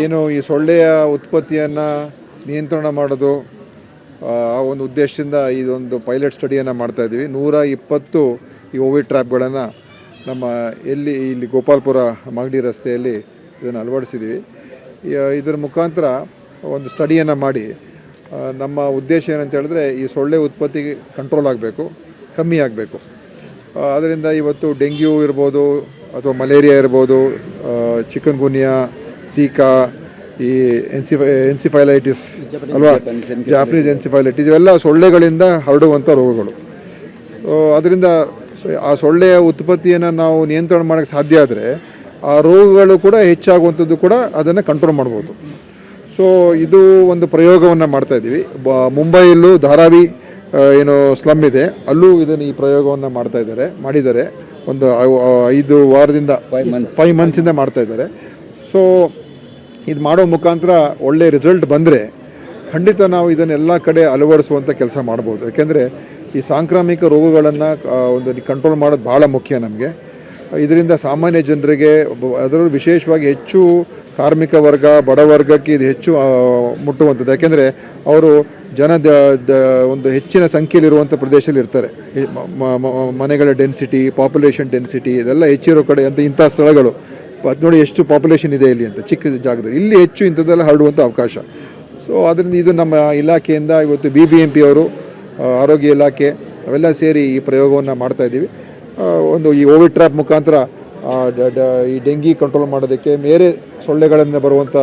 ಏನು ಈ ಸೊಳ್ಳೆಯ ಉತ್ಪತ್ತಿಯನ್ನು ನಿಯಂತ್ರಣ ಮಾಡೋದು, ಆ ಒಂದು ಉದ್ದೇಶದಿಂದ ಇದೊಂದು ಪೈಲಟ್ ಸ್ಟಡಿಯನ್ನು ಮಾಡ್ತಾ ಇದ್ದೀವಿ. ನೂರ ಇಪ್ಪತ್ತು ಈ ಓವಿ ಟ್ರ್ಯಾಪ್ಗಳನ್ನು ನಮ್ಮ ಎಲ್ಲಿ, ಇಲ್ಲಿ ಗೋಪಾಲ್ಪುರ ಮಾಗಡಿ ರಸ್ತೆಯಲ್ಲಿ ಇದನ್ನು ಅಳವಡಿಸಿದ್ದೀವಿ. ಇದರ ಮುಖಾಂತರ ಒಂದು ಸ್ಟಡಿಯನ್ನು ಮಾಡಿ ನಮ್ಮ ಉದ್ದೇಶ ಏನಂತ ಹೇಳಿದ್ರೆ ಈ ಸೊಳ್ಳೆ ಉತ್ಪತ್ತಿ ಕಂಟ್ರೋಲ್ ಆಗಬೇಕು, ಕಮ್ಮಿ ಆಗಬೇಕು. ಅದರಿಂದ ಇವತ್ತು ಡೆಂಗ್ಯೂ ಇರ್ಬೋದು, ಅಥವಾ ಮಲೇರಿಯಾ ಇರ್ಬೋದು ಚಿಕನ್ ಗುನ್ಯಾ ಝೀಕಾ ಈ ಎನ್ಸಿಫೈ ಎನ್ಸಿಫೈಲೈಟಿಸ್ ಅಲ್ವಾ? ಜಾಪನೀಸ್ ಎನ್ಸಿಫೈಲೈಟಿಸ್ ಇವೆಲ್ಲ ಸೊಳ್ಳೆಗಳಿಂದ ಹರಡುವಂಥ ರೋಗಗಳು. ಅದರಿಂದ ಆ ಸೊಳ್ಳೆಯ ಉತ್ಪತ್ತಿಯನ್ನು ನಾವು ನಿಯಂತ್ರಣ ಮಾಡೋಕ್ಕೆ ಸಾಧ್ಯ ಆದರೆ ಆ ರೋಗಗಳು ಕೂಡ ಹೆಚ್ಚಾಗುವಂಥದ್ದು ಕೂಡ ಅದನ್ನು ಕಂಟ್ರೋಲ್ ಮಾಡ್ಬೋದು. ಸೊ ಇದು ಒಂದು ಪ್ರಯೋಗವನ್ನು ಮಾಡ್ತಾ ಇದ್ದೀವಿ. ಬ ಮುಂಬೈಯಲ್ಲೂ ಧಾರಾವಿ ಏನು ಸ್ಲಮ್ ಇದೆ. ಅಲ್ಲೂ ಇದನ್ನು ಈ ಪ್ರಯೋಗವನ್ನು ಮಾಡ್ತಾ ಇದ್ದಾರೆ ಮಾಡಿದ್ದಾರೆ. ಒಂದು ಐದು ವಾರದಿಂದ ಫೈವ್ ಮಂತ್ಸಿಂದ ಮಾಡ್ತಾ ಇದ್ದಾರೆ. ಸೊ ಇದು ಮಾಡೋ ಮುಖಾಂತರ ಒಳ್ಳೆ ರಿಸಲ್ಟ್ ಬಂದರೆ ಖಂಡಿತ ನಾವು ಇದನ್ನೆಲ್ಲ ಕಡೆ ಅಳವಡಿಸುವಂಥ ಕೆಲಸ ಮಾಡ್ಬೋದು. ಯಾಕೆಂದರೆ ಈ ಸಾಂಕ್ರಾಮಿಕ ರೋಗಗಳನ್ನು ಒಂದು ಕಂಟ್ರೋಲ್ ಮಾಡೋದು ಭಾಳ ಮುಖ್ಯ ನಮಗೆ. ಇದರಿಂದ ಸಾಮಾನ್ಯ ಜನರಿಗೆ ಅದರಲ್ಲೂ ವಿಶೇಷವಾಗಿ ಹೆಚ್ಚು ಕಾರ್ಮಿಕ ವರ್ಗ, ಬಡ ವರ್ಗಕ್ಕೆ ಇದು ಹೆಚ್ಚು ಮುಟ್ಟುವಂಥದ್ದು. ಯಾಕೆಂದರೆ ಅವರು ಜನ ಒಂದು ಹೆಚ್ಚಿನ ಸಂಖ್ಯೆಯಲ್ಲಿರುವಂಥ ಪ್ರದೇಶದಲ್ಲಿ ಇರ್ತಾರೆ. ಮನೆಗಳ ಡೆನ್ಸಿಟಿ ಪಾಪ್ಯುಲೇಷನ್ ಡೆನ್ಸಿಟಿ ಇದೆಲ್ಲ ಹೆಚ್ಚಿರೋ ಕಡೆ ಅಂತ ಇಂಥ ಸ್ಥಳಗಳು. ಅದು ನೋಡಿ ಎಷ್ಟು ಪಾಪ್ಯುಲೇಷನ್ ಇದೆ ಇಲ್ಲಿ ಅಂತ, ಚಿಕ್ಕ ಜಾಗದಲ್ಲಿ. ಇಲ್ಲಿ ಹೆಚ್ಚು ಇಂಥದ್ದೆಲ್ಲ ಹರಡುವಂಥ ಅವಕಾಶ. ಸೊ ಅದರಿಂದ ಇದು ನಮ್ಮ ಇಲಾಖೆಯಿಂದ ಇವತ್ತು ಬಿ ಬಿ ಎಂ ಪಿ ಅವರು ಆರೋಗ್ಯ ಇಲಾಖೆ, ಅವೆಲ್ಲ ಸೇರಿ ಈ ಪ್ರಯೋಗವನ್ನು ಮಾಡ್ತಾ ಇದ್ದೀವಿ. ಒಂದು ಈ ಓವಿಡ್ ಟ್ರ್ಯಾಪ್ ಮುಖಾಂತರ ಈ ಡೆಂಗಿ ಕಂಟ್ರೋಲ್ ಮಾಡೋದಕ್ಕೆ ಬೇರೆ ಸೊಳ್ಳೆಗಳಿಂದ ಬರುವಂಥ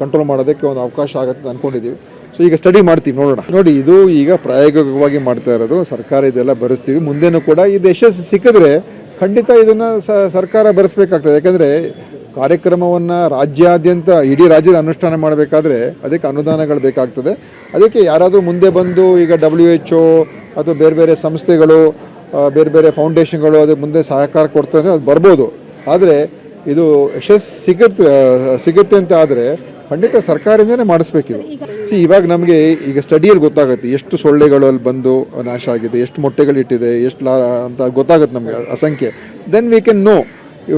ಕಂಟ್ರೋಲ್ ಮಾಡೋದಕ್ಕೆ ಒಂದು ಅವಕಾಶ ಆಗುತ್ತೆ ಅಂದ್ಕೊಂಡಿದ್ದೀವಿ ಸೊ ಈಗ ಸ್ಟಡಿ ಮಾಡ್ತೀವಿ, ನೋಡೋಣ. ನೋಡಿ, ಇದು ಈಗ ಪ್ರಾಯೋಗಿಕವಾಗಿ ಮಾಡ್ತಾ ಇರೋದು, ಸರ್ಕಾರ ಇದೆಲ್ಲ ಬರೆಸ್ತೀವಿ. ಮುಂದೆನೂ ಕೂಡ ಇದು ಯಶಸ್ಸು ಸಿಕ್ಕಿದ್ರೆ ಖಂಡಿತ ಇದನ್ನು ಸರ್ಕಾರ ಭರಿಸ್ಬೇಕಾಗ್ತದೆ ಯಾಕಂದರೆ ಕಾರ್ಯಕ್ರಮವನ್ನು ರಾಜ್ಯಾದ್ಯಂತ ಇಡೀ ರಾಜ್ಯದ ಅನುಷ್ಠಾನ ಮಾಡಬೇಕಾದ್ರೆ ಅದಕ್ಕೆ ಅನುದಾನಗಳು ಬೇಕಾಗ್ತದೆ. ಅದಕ್ಕೆ ಯಾರಾದರೂ ಮುಂದೆ ಬಂದು ಈಗ ಡಬ್ಲ್ಯೂ ಎಚ್ ಒ ಅಥವಾ ಬೇರೆ ಬೇರೆ ಸಂಸ್ಥೆಗಳು ಬೇರೆ ಬೇರೆ ಫೌಂಡೇಶನ್ಗಳು ಅದಕ್ಕೆ ಮುಂದೆ ಸಹಕಾರ ಕೊಡ್ತದೆ ಅದು ಬರ್ಬೋದು. ಆದರೆ ಇದು ಯಶಸ್ಸು ಸಿಗುತ್ತೆ ಸಿಗುತ್ತೆ ಅಂತ ಆದರೆ ಖಂಡಿತ ಸರ್ಕಾರದಿಂದನೇ ಮಾಡಿಸ್ಬೇಕಿದು ಸಿ ಇವಾಗ ನಮಗೆ ಈಗ ಸ್ಟಡಿಯಲ್ಲಿ ಗೊತ್ತಾಗುತ್ತೆ ಎಷ್ಟು ಸೊಳ್ಳೆಗಳು ಅಲ್ಲಿ ಬಂದು ನಾಶ ಆಗಿದೆ, ಎಷ್ಟು ಮೊಟ್ಟೆಗಳಿಟ್ಟಿದೆ ಎಷ್ಟು ಲಾ ಅಂತ ಗೊತ್ತಾಗುತ್ತೆ ನಮಗೆ ಅಸಂಖ್ಯೆ. ಸಂಖ್ಯೆ then we can know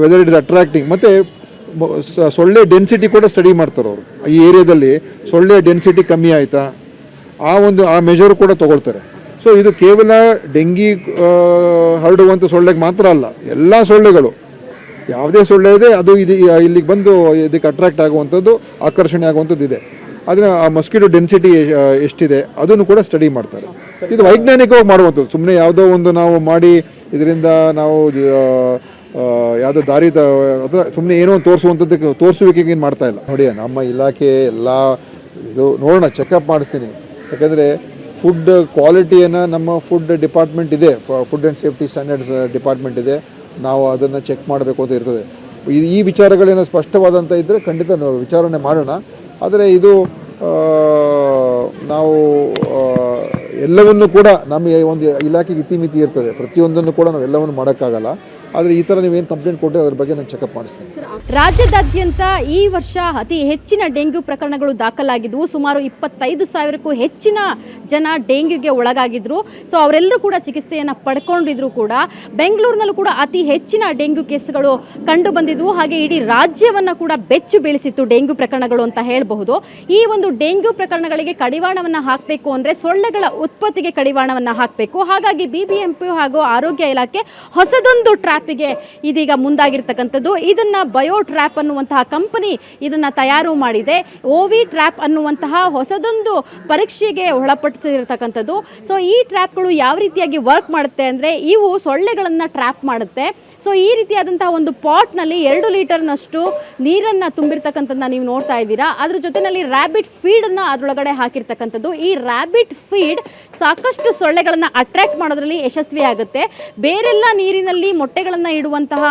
whether it is attracting ಮತ್ತು ಸೊಳ್ಳೆ ಡೆನ್ಸಿಟಿ ಕೂಡ ಸ್ಟಡಿ ಮಾಡ್ತಾರೆ ಅವರು. ಈ ಏರಿಯಾದಲ್ಲಿ ಸೊಳ್ಳೆ ಡೆನ್ಸಿಟಿ ಕಮ್ಮಿ ಆಯಿತಾ? ಆ ಒಂದು, ಆ ಮೆಜರ್ ಕೂಡ ತೊಗೊಳ್ತಾರೆ. ಸೊ ಇದು ಕೇವಲ ಡೆಂಗಿ ಹರಡುವಂಥ ಸೊಳ್ಳೆಗೆ ಮಾತ್ರ ಅಲ್ಲ, ಎಲ್ಲ ಸೊಳ್ಳೆಗಳು. ಯಾವುದೇ ಸೊಳ್ಳೆ ಇದೆ, ಅದು ಇದು ಇಲ್ಲಿಗೆ ಬಂದು ಇದಕ್ಕೆ ಅಟ್ರಾಕ್ಟ್ ಆಗುವಂಥದ್ದು, ಆಕರ್ಷಣೆ ಆಗುವಂಥದ್ದು ಇದೆ. ಅದನ್ನ ಆ ಮಸ್ಕಿಟೋ ಡೆನ್ಸಿಟಿ ಎಷ್ಟಿದೆ, ಅದನ್ನು ಕೂಡ ಸ್ಟಡಿ ಮಾಡ್ತಾರೆ. ಇದು ವೈಜ್ಞಾನಿಕವಾಗಿ ಮಾಡುವಂಥದ್ದು. ಸುಮ್ಮನೆ ಯಾವುದೋ ಒಂದು ನಾವು ಮಾಡಿ, ಇದರಿಂದ ನಾವು ಯಾವುದೋ ದಾರಿ ಅದರ ಸುಮ್ಮನೆ ಏನೋ ಒಂದು ತೋರಿಸುವಂಥದ್ದಕ್ಕೆ ತೋರಿಸುವಿಕೆಗೆ ಮಾಡ್ತಾ ಇಲ್ಲ. ನೋಡಿ, ನಮ್ಮ ಇಲಾಖೆ ಎಲ್ಲ ಇದು ನೋಡೋಣ ಚೆಕಪ್ ಮಾಡಿಸ್ತೀನಿ. ಯಾಕಂದರೆ ಫುಡ್ ಕ್ವಾಲಿಟಿಯನ್ನು ನಮ್ಮ ಫುಡ್ ಡಿಪಾರ್ಟ್ಮೆಂಟ್ ಇದೆ food and safety standards department ಇದೆ. ನಾವು ಅದನ್ನು ಚೆಕ್ ಮಾಡಬೇಕು ಅಂತ ಇರ್ತದೆ. ಈ ವಿಚಾರಗಳೇನೋ ಸ್ಪಷ್ಟವಾದಂಥ ಇದ್ದರೆ ಖಂಡಿತ ವಿಚಾರಣೆ ಮಾಡೋಣ. ಆದರೆ ಇದು ನಾವು ಎಲ್ಲವನ್ನು ಕೂಡ ನಮ್ಮ ಒಂದು ಇಲಾಖೆಗೆ ಇತಿಮಿತಿ ಇರ್ತದೆ. ಪ್ರತಿಯೊಂದನ್ನು ಕೂಡ ನಾವು ಎಲ್ಲವನ್ನು ಮಾಡೋಕ್ಕಾಗಲ್ಲ. ಆದರೆ ಈ ಥರ ನೀವೇನು ಕಂಪ್ಲೇಂಟ್ ಕೊಟ್ಟರೆ ಅದರ ಬಗ್ಗೆ ನಾನು ಚೆಕಪ್ ಮಾಡಿಸ್ತೀನಿ. ರಾಜ್ಯದಾದ್ಯಂತ ಈ ವರ್ಷ ಅತಿ ಹೆಚ್ಚಿನ ಡೆಂಗ್ಯೂ ಪ್ರಕರಣಗಳು ದಾಖಲಾಗಿದ್ವು. ಸುಮಾರು ಇಪ್ಪತ್ತೈದು ಸಾವಿರಕ್ಕೂ ಹೆಚ್ಚಿನ ಜನ ಡೆಂಗ್ಯೂಗೆ ಒಳಗಾಗಿದ್ರು. ಸೊ ಅವರೆಲ್ಲರೂ ಕೂಡ ಚಿಕಿತ್ಸೆಯನ್ನು ಪಡ್ಕೊಂಡಿದ್ರು ಕೂಡ. ಬೆಂಗಳೂರಿನಲ್ಲೂ ಕೂಡ ಅತಿ ಹೆಚ್ಚಿನ ಡೆಂಗ್ಯೂ ಕೇಸ್ಗಳು ಕಂಡು ಬಂದಿದ್ವು. ಹಾಗೆ ಇಡೀ ರಾಜ್ಯವನ್ನು ಕೂಡ ಬೆಚ್ಚು ಬೀಳಿಸಿತ್ತು ಡೆಂಗ್ಯೂ ಪ್ರಕರಣಗಳು ಅಂತ ಹೇಳಬಹುದು. ಈ ಒಂದು ಡೆಂಗ್ಯೂ ಪ್ರಕರಣಗಳಿಗೆ ಕಡಿವಾಣವನ್ನು ಹಾಕಬೇಕು ಅಂದರೆ ಸೊಳ್ಳೆಗಳ ಉತ್ಪತ್ತಿಗೆ ಕಡಿವಾಣವನ್ನು ಹಾಕಬೇಕು. ಹಾಗಾಗಿ ಬಿ ಹಾಗೂ ಆರೋಗ್ಯ ಇಲಾಖೆ ಹೊಸದೊಂದು ಟ್ರ್ಯಾಪಿಗೆ ಇದೀಗ ಮುಂದಾಗಿರ್ತಕ್ಕಂಥದ್ದು. ಇದನ್ನು ಬಯೋ ಟ್ರ್ಯಾಪ್ ಅನ್ನುವಂತಹ ಕಂಪನಿ ಇದನ್ನು ತಯಾರು ಮಾಡಿದೆ. ಓವಿ ಟ್ರ್ಯಾಪ್ ಅನ್ನುವಂತಹ ಹೊಸದೊಂದು ಪರೀಕ್ಷೆಗೆ ಒಳಪಡಿಸಿರ್ತಕ್ಕಂಥದ್ದು ಸೊ ಈ ಟ್ರ್ಯಾಪ್ಗಳು ಯಾವ ರೀತಿಯಾಗಿ ವರ್ಕ್ ಮಾಡುತ್ತೆ ಅಂದರೆ ಇವು ಸೊಳ್ಳೆಗಳನ್ನು ಟ್ರ್ಯಾಪ್ ಮಾಡುತ್ತೆ. ಸೊ ಈ ರೀತಿಯಾದಂತಹ ಒಂದು ಪಾಟ್ನಲ್ಲಿ ಎರಡು ಲೀಟರ್ನಷ್ಟು ನೀರನ್ನು ತುಂಬಿರ್ತಕ್ಕಂಥದ್ದನ್ನ ನೀವು ನೋಡ್ತಾ ಇದ್ದೀರಾ. ಅದ್ರ ಜೊತೆಯಲ್ಲಿ ರ್ಯಾಬಿಟ್ ಫೀಡನ್ನು ಅದರೊಳಗಡೆ ಹಾಕಿರ್ತಕ್ಕಂಥದ್ದು. ಈ ರ್ಯಾಬಿಟ್ ಫೀಡ್ ಸಾಕಷ್ಟು ಸೊಳ್ಳೆಗಳನ್ನು ಅಟ್ರಾಕ್ಟ್ ಮಾಡೋದ್ರಲ್ಲಿ ಯಶಸ್ವಿ ಆಗುತ್ತೆ ಬೇರೆಲ್ಲ ನೀರಿನಲ್ಲಿ ಮೊಟ್ಟೆಗಳನ್ನು ಇಡುವಂತಹ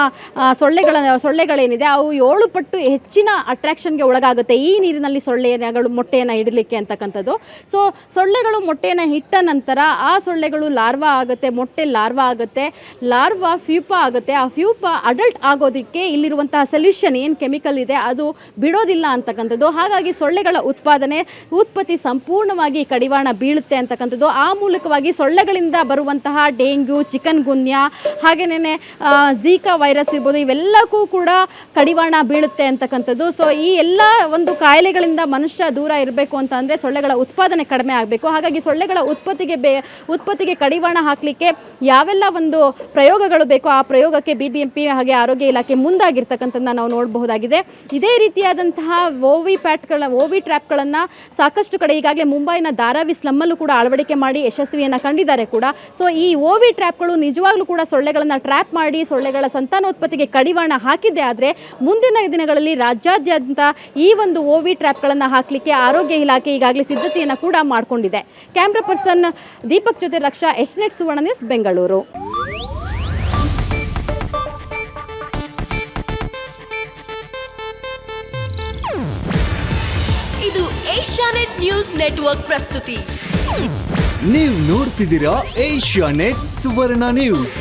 ಸೊಳ್ಳೆಗಳ, ಸೊಳ್ಳೆಗಳೇನಿದೆ, ಅವು ಏಳು ಪಟ್ಟು ಹೆಚ್ಚಿನ ಅಟ್ರಾಕ್ಷನ್ಗೆ ಒಳಗಾಗುತ್ತೆ. ಈ ನೀರಿನಲ್ಲಿ ಸೊಳ್ಳೆಗಳು ಮೊಟ್ಟೆಯನ್ನು ಇಡಲಿಕ್ಕೆ ಅಂತಕ್ಕಂಥದ್ದು. ಸೊ ಸೊಳ್ಳೆಗಳು ಮೊಟ್ಟೆಯನ್ನು ಇಟ್ಟ ನಂತರ ಆ ಸೊಳ್ಳೆಗಳು ಲಾರ್ವಾ ಆಗುತ್ತೆ, ಮೊಟ್ಟೆ ಲಾರ್ವಾ ಆಗುತ್ತೆ, ಲಾರ್ವಾ ಫ್ಯೂಪ ಆಗುತ್ತೆ. ಆ ಫ್ಯೂಪ ಅಡಲ್ಟ್ ಆಗೋದಕ್ಕೆ ಇಲ್ಲಿರುವಂತಹ ಸೊಲ್ಯೂಷನ್ ಏನು ಕೆಮಿಕಲ್ ಇದೆ, ಅದು ಬಿಡೋದಿಲ್ಲ ಅಂತಕ್ಕಂಥದ್ದು. ಹಾಗಾಗಿ ಸೊಳ್ಳೆಗಳ ಉತ್ಪಾದನೆ, ಉತ್ಪತ್ತಿ ಸಂಪೂರ್ಣವಾಗಿ ಕಡಿವಾಣ ಬೀಳುತ್ತೆ ಅಂತಕ್ಕಂಥದ್ದು. ಆ ಮೂಲಕವಾಗಿ ಸೊಳ್ಳೆಗಳಿಂದ ಬರುವಂತಹ ಡೆಂಗ್ಯೂ ಚಿಕನ್ ಗುನ್ಯ ಹಾಗೆಯೇ ಝೀಕಾ ವೈರಸ್ ಇರ್ಬೋದು, ಇವೆಲ್ಲಕ್ಕೂ ಕೂಡ ಕಡಿವಾಣ ಬೀಳುತ್ತೆ ಅಂತಕ್ಕಂಥದ್ದು. ಸೊ ಈ ಎಲ್ಲ ಒಂದು ಕಾಯಿಲೆಗಳಿಂದ ಮನುಷ್ಯ ದೂರ ಇರಬೇಕು ಅಂತ ಅಂದರೆ ಸೊಳ್ಳೆಗಳ ಉತ್ಪಾದನೆ ಕಡಿಮೆ ಆಗಬೇಕು. ಹಾಗಾಗಿ ಸೊಳ್ಳೆಗಳ ಉತ್ಪತ್ತಿಗೆ ಬೇ, ಉತ್ಪತ್ತಿಗೆ ಕಡಿವಾಣ ಹಾಕಲಿಕ್ಕೆ ಯಾವೆಲ್ಲ ಒಂದು ಪ್ರಯೋಗಗಳು ಬೇಕೋ ಆ ಪ್ರಯೋಗಕ್ಕೆ ಬಿ ಬಿ ಎಂ ಪಿ ಹಾಗೆ ಆರೋಗ್ಯ ಇಲಾಖೆ ಮುಂದಾಗಿರ್ತಕ್ಕಂಥದ್ದನ್ನ ನಾವು ನೋಡಬಹುದಾಗಿದೆ. ಇದೇ ರೀತಿಯಾದಂತಹ ಓವಿ ಪ್ಯಾಟ್ಗಳ ಓವಿ ಟ್ರ್ಯಾಪ್ಗಳನ್ನು ಸಾಕಷ್ಟು ಕಡೆ ಈಗಾಗಲೇ ಮುಂಬೈನ ಧಾರಾವಿ ಸ್ಲಮ್ಮಲ್ಲೂ ಕೂಡ ಅಳವಡಿಕೆ ಮಾಡಿ ಯಶಸ್ವಿಯನ್ನು ಕಂಡಿದ್ದಾರೆ ಕೂಡ. ಸೊ ಈ ಓವಿ ಟ್ರ್ಯಾಪ್ಗಳು ನಿಜವಾಗ್ಲೂ ಕೂಡ ಸೊಳ್ಳೆಗಳನ್ನು ಟ್ರ್ಯಾಪ್ ಮಾಡಿ ಸೊಳ್ಳೆಗಳ ಸಂತಾನೋತ್ಪತ್ತಿಗೆ ಕಡಿವಾಣ ಹಾಕಿದ್ದೆ ಆದರೆ ಮುಂದಿನ ದಿನಗಳಲ್ಲಿ ರಾಜ್ಯಾದ್ಯಂತ ಈ ಒಂದು ಓವಿ ಟ್ರ್ಯಾಪ್ಗಳನ್ನು ಹಾಕಲಿಕ್ಕೆ ಆರೋಗ್ಯ ಇಲಾಖೆ ಈಗಾಗಲೇ ಸಿದ್ಧತೆಯನ್ನು ಕೂಡ ಮಾಡಿಕೊಂಡಿದೆ. ಕ್ಯಾಮ್ರಾ ಪರ್ಸನ್ ದೀಪಕ್ ಜೊತೆ Raksha H net Suvarna news Bengaluru. ಇದು ಏಷ್ಯಾನೆಟ್ ನ್ಯೂಸ್ ನೆಟ್ವರ್ಕ್ ಪ್ರಸ್ತುತಿ. ನೀವು ನೋಡ್ತಿದ್ದೀರಾ ಏಷ್ಯಾ ನೆಟ್ ಸುವರ್ಣ ನ್ಯೂಸ್.